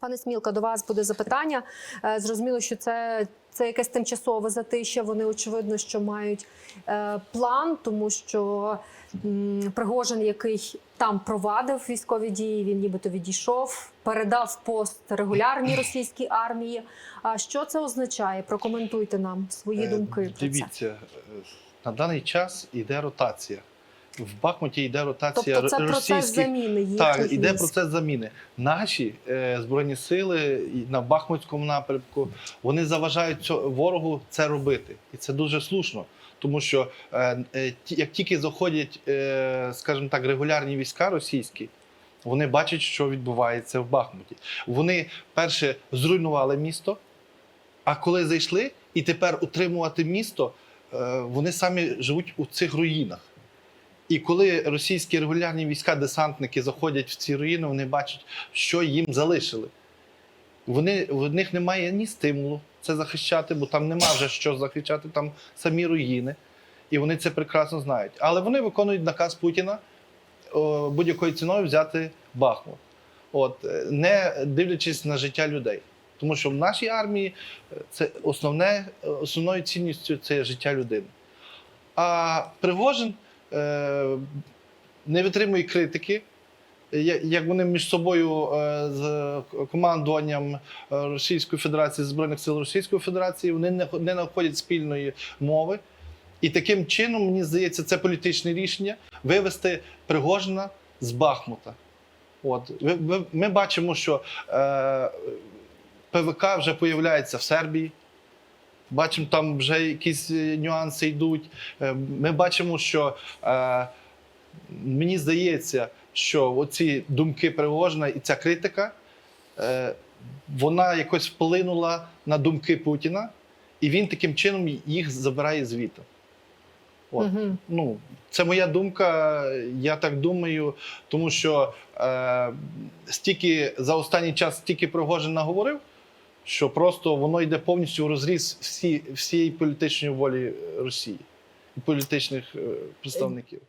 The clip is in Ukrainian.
Пане Смілка, до вас буде запитання. Е, Зрозуміло, що це, це якесь тимчасове затища. Вони очевидно, що мають е, план, тому що Пригожин, який там провадив військові дії, він нібито відійшов, передав пост регулярній російській армії. А що це означає? Прокоментуйте нам свої Е, думки про це. Дивіться, на даний час йде ротація. В Бахмуті йде ротація Тобто це р- процес заміни Так, іде військ. процес заміни. Наші е, збройні сили на Бахмутському напрямку вони заважають цьо- ворогу це робити, і це дуже слушно. Тому що е, е, як тільки заходять, е, скажімо так, регулярні війська російські, вони бачать, що відбувається в Бахмуті. Вони перше зруйнували місто, а коли зайшли, і тепер утримувати місто, е, вони самі живуть у цих руїнах. І коли російські регулярні війська, десантники заходять в ці руїни, вони бачать, що їм залишили. Вони, в них немає ні стимулу це захищати, бо там нема вже що захищати, там самі руїни. І вони це прекрасно знають. Але вони виконують наказ Путіна будь-якою ціною взяти Бахмут, От, е, не дивлячись на життя людей. Тому що в нашій армії е, це основне, е, основною цінністю це життя людини. А Пригожин не витримує критики. Як вони між собою е, з командуванням е, Російської Федерації Збройних сил Російської Федерації вони не, не знаходять спільної мови. І таким чином, мені здається, це політичне рішення вивести Пригожина з Бахмута. От ми бачимо, що е, ПВК вже появляється в Сербії. Бачимо, там вже якісь е, нюанси йдуть. Е, Ми бачимо, що е, мені здається, що оці думки Пригожина і ця критика, вона якось вплинула на думки Путіна, і він таким чином їх забирає звідти. От. Мгм. Ну, це моя думка, я так думаю, тому що е, стільки за останній час стільки Пригожин наговорив, що просто воно йде повністю в розріз всі, всієї політичної волі Росії і політичних е, представників.